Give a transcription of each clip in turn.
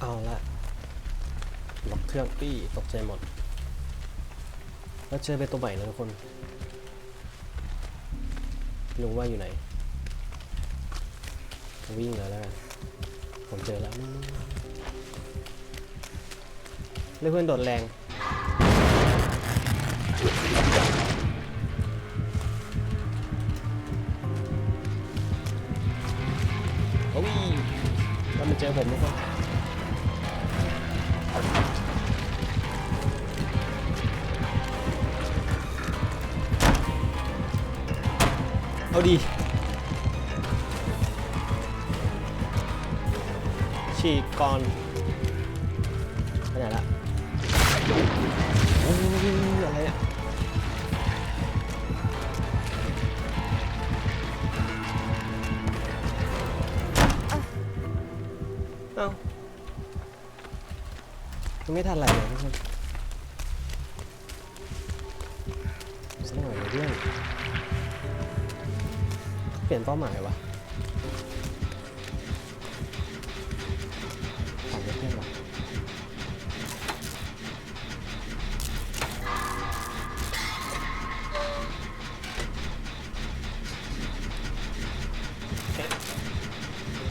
เอาละล็อกเครื่องปี้ตกใจหมด แล้วเจอเป็นตัวใหม่นะทุกคนลุงว่าอยู่ไหน วิ่งแล้วแล้วผมเจอแล้วเรียเพื่อนโดดแรง ฉีกก่อนไปไหนละอะไรเนี่ยเอ้ายังไม่ทันอะไรเลยทุกคนสักหน่อยเลยเรื่องเปลี่ยนเป้าหมายวะ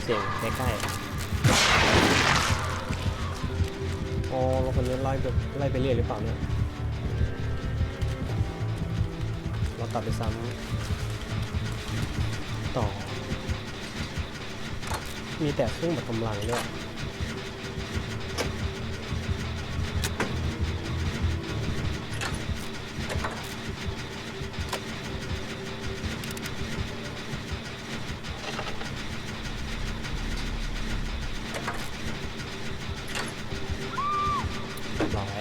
เสียงใกล้ๆอ๋อแล้วคนนี้ไล่ไปไล่ไปเรื่อยหรือเปล่าเนี่ย เราตัดไปซ้ำต่อ มีแต่เครื่องแบบกำลังด้วย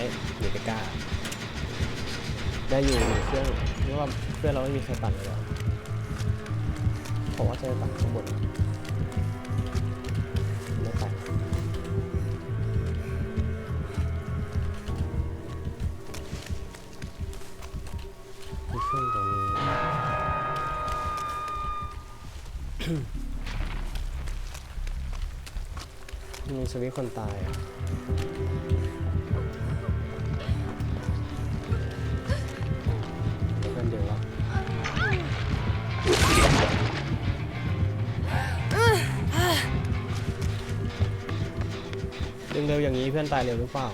เรียบร้อยอยู่ไปกล้าได้อยู่เครื่องเรียกว่าเพื่อนเราไม่มีใครปั่นเลยหรอผมว่าจะไปปั่นข้างบนไม่ปั่นมีเครื่องตรงนี้มีสวิตคนตายอะ ดึงเร็วอย่างนี้เพื่อนตายเร็วหรือเปล่า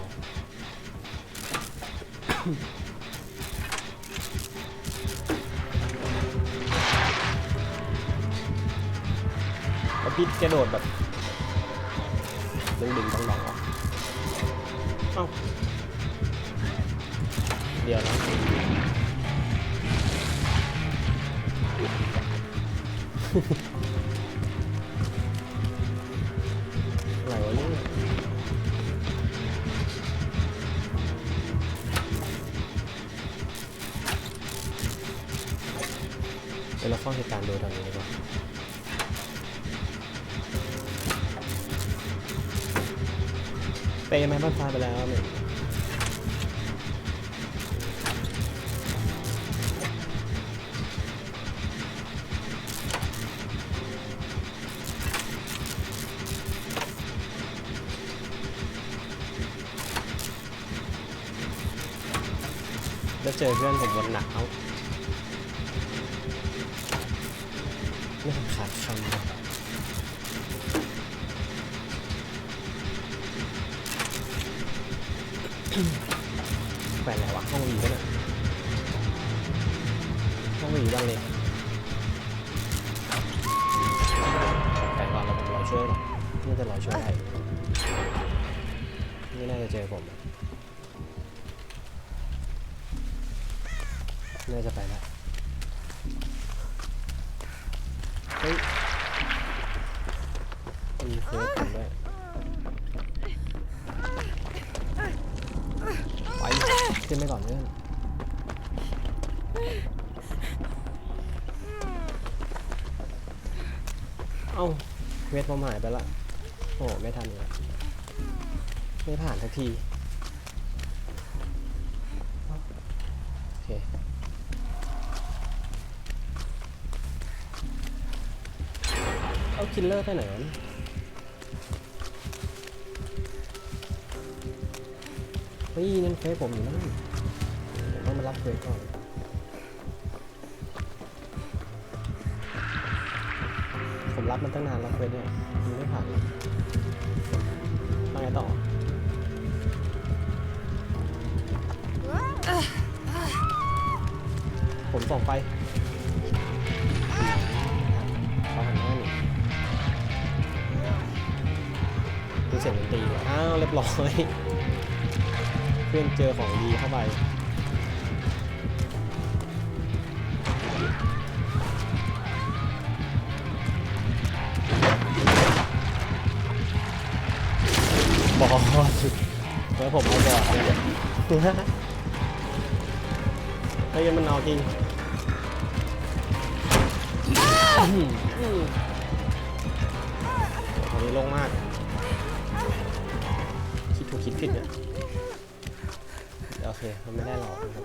แล้วพี่กระโดดแบบ ดึงดึงต้องดองอกเอ้า เดี๋ยวนะอ ดยทางนี้ดีกว่าเปย์ไม้บ้านฟ้าไปแล้วเนี่ยแล้วเจอเพื่อนผมบนหนักเขา ไม่ขาดคำเลยแขวนไหนวะห้องวีปะเนี่ยห้องวีบ้างเลยแขวนก่อนแล้วผมรอช่วยก่อนน่จะรอช่วยได้ไม่น่าจะเจอผมน่าจะไปแล้ว มีเควสผมด้วยไปขึ้นไปก่อนเพื่อนเอ้าเควสผมหายไปละโอ้ไม่ทันเลยไม่ผ่านสักทีโอเคเอาคิลเลอร์ไปไหน เฮ้ยนั่นเฟซผมอยู่นั่นผมต้องมารับเฟซก่อนผมรับมันตั้งนานแล้วเฟซเนี่ยมันไม่ผ่านเลยมาไงต่อผมส่องไปเขาหันหน้าหนีดูเสียงดนตรีอ้าวเรียบร้อย เพื่อนเจอของดีเข้าไปบอสแล้วผมเอาบอสเลยเฮ้ยมันเอาจริงอันนี้ลงมาก คิดถูกคิดผิดเนี่ย เคมันไม่ได้หรอกนะครับ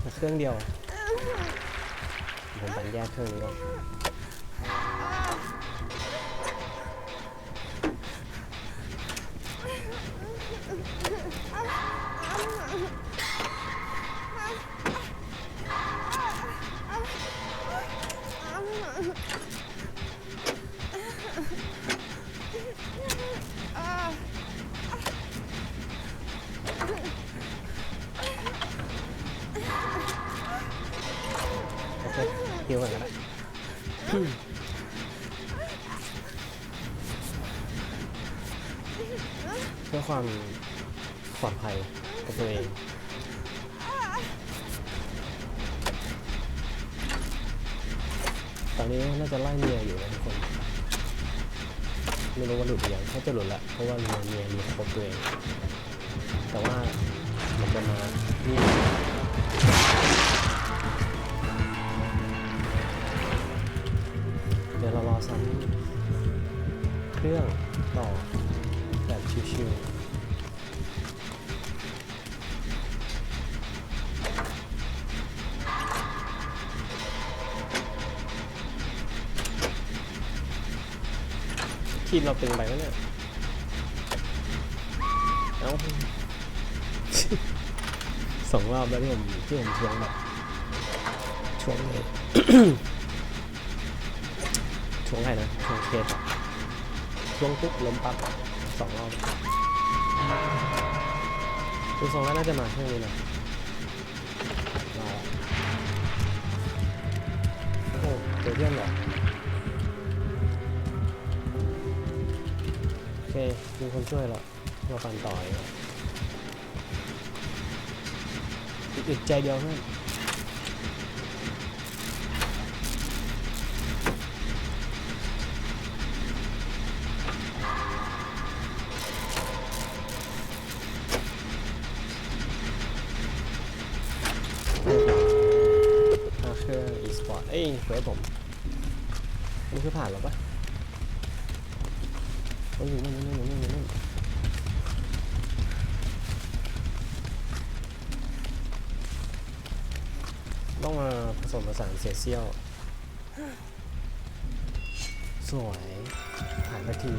แต่เครื่องเดียวผมปั่นแยกเครื่องนี้ก่อนอ ความปลอดภัยกับตัวเองตอนนี้น่าจะไล่เมียอยู่นะทุกคน ไม่รู้ว่าหลุดหรือยังถ้าจะหลุดละเพราะว่าเมียเมียมีครบตัวเอง แต่ว่ามันจะมานี่เดี๋ยวเรารอซ้ำเครื่องต่อแบบชิวๆ ทีมเราตึงไปแล้วเนี่ยเอ้าสองรอบแล้วที่ผมที่ผมช่วงแบบช่วงเลยช่วงอะไหนะช่วงเคสช่วงปุ๊บล้มปั๊บสองรอบดูทรงแล้วน่าจะมาช่วงนี้นะโอ้โหเจอเพื่อนเหรอ มีคนช่วยแล้วมาฟันต่อยอึดใจเดียวเพื่อนอาเอ้ยเฟิร์สผมนี่คือผ่านแล้วปะโอ้ยมันอยู่นั่นอยู่นั่นอยู่นั่น ต้องมาผสมผสานเสียเซี่ยว สวยผ่านนาที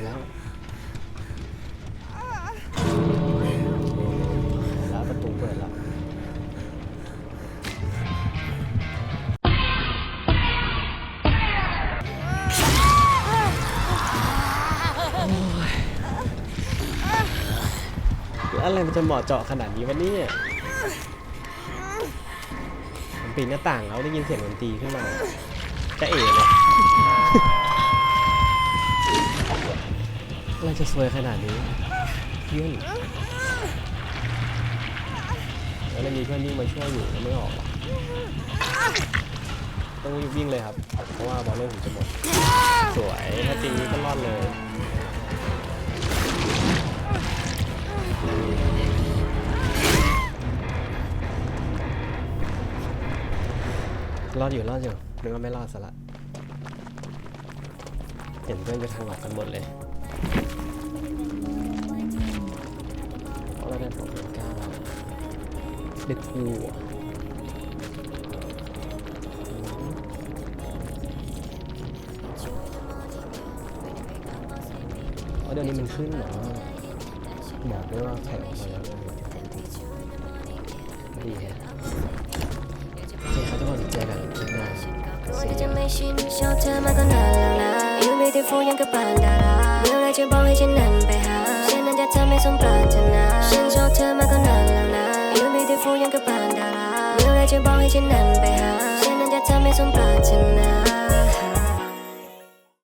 กแล้วแล้วประตูเปิดแล้วอะไรมันจะเหมาะเจาะขนาดนี้วะเนี่ยผมปีนหน้าต่างแล้วได้ยินเสียงดนตรีขึ้นมาจะเอ๋เลย อะไรจะสวยขนาดนี้เพื่อนแล้วมีเพื่อนยิ่งมาช่วยอยู่แล้วไม่ออกต้องวิ่งเลยครับ เพราะว่าบอลโลกผมจะหมด สวยถ้าจริงนี้ก็รอดเลยรอดอยู่รอดอยู่นึกว่าไม่รอดซะละ เห็นเพื่อนจะทางออกกันหมดเลย ได้ผลเป็นเก้าเด็กกูเดี๋ยวนี้มันขึ้นเหรอบอกด้วยว่าแข่งมาแล้วดีฮะโอเคครับทุกคนเจอกันคลิปหน้า เธอไม่สมปรารถนาฉันชอบเธอมากก็นานแล้วนะยังมีแต่ฝูงอยังกับปานดาราเมื่อไรจะบอกให้ฉันนั้นไปหา ฉันนั้นจะเธอไม่สมปรารถนา